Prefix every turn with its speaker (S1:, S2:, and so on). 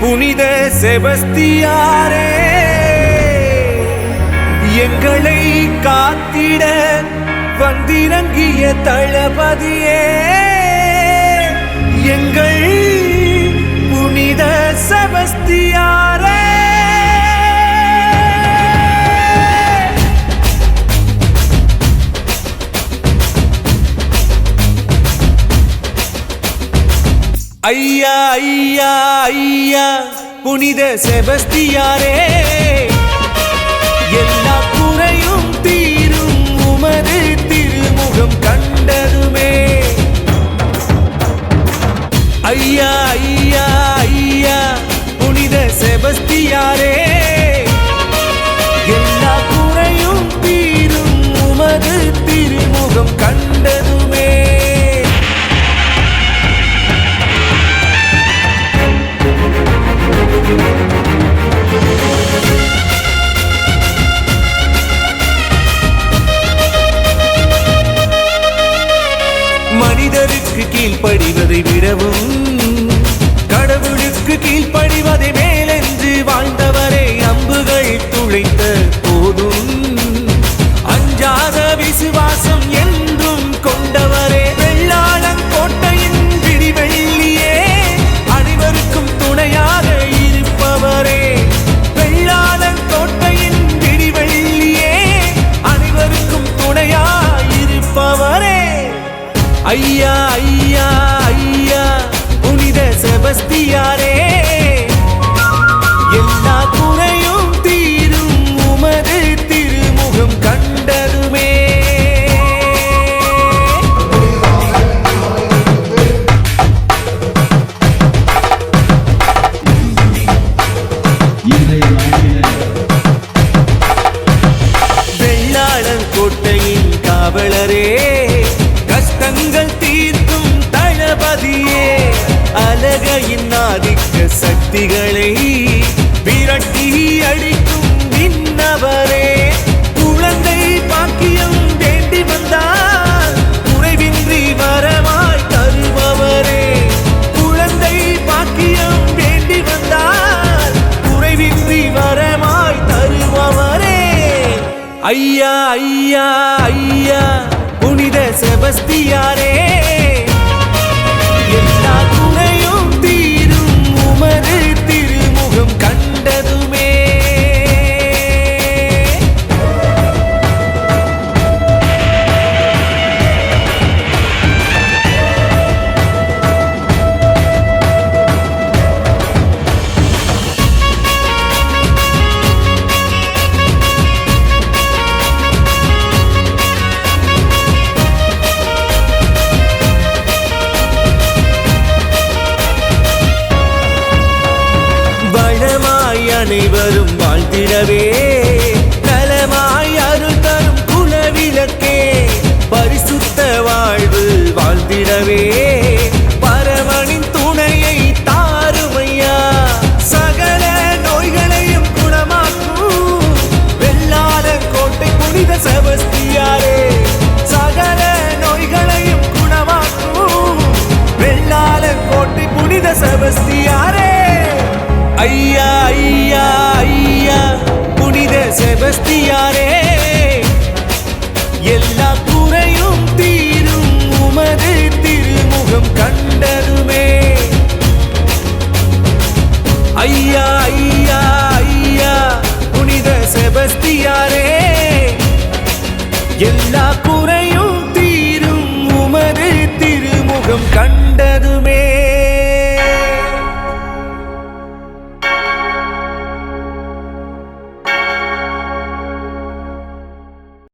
S1: புனித செபஸ்தியாரே எங்களை காத்திட வந்திறங்கிய தளபதியே எங்கள் புனித செபஸ்தியாரே. ஐயா ஐயா ஐயா புனித செபஸ்தியாரே. எல்லா குறையும் தீரும் உமது திருமுகம் கண்டதுமே. ஐயா ஐயா ஐயா புனித செபஸ்தியாரே. மனிதருக்கு கீழ்ப்படிவதை விடவும் கடவுளுக்கு கீழ்ப்படிவதை மேலென்று வாழ்ந்தவரே அம்புகள் துளைத்த ஐயா ஐயா ஐயா புனித செபஸ்தியாரே. எல்லா குறையும் தீரும் உமது திருமுகம் கண்டதுமே.
S2: இன்றைய
S1: வெள்ளாளன் கோட்டையின் காவலரே. சக்திகளை விரட்டி அடிக்கும் விண்ணவரே. குழந்தை பாக்கியம் வேண்டி வந்தால் குறைவின்றி வரமாய் தருபவரே. குழந்தை பாக்கியம் வேண்டி வந்தால் குறைவின்றி வரமாய் தருபவரே. ஐயா ஐயா ஐயா புனித செபஸ்தியாரே. அனைவரும் வாழ்ந்திடவே. செபஸ்தியாரே எல்லா குறையும் தீரும் உமது திருமுகம் கண்டதுமே. ஐயா ஐயா ஐயா புனித செபஸ்தியாரே எல்லா குறையும் தீரும் உமது திருமுகம் கண்ட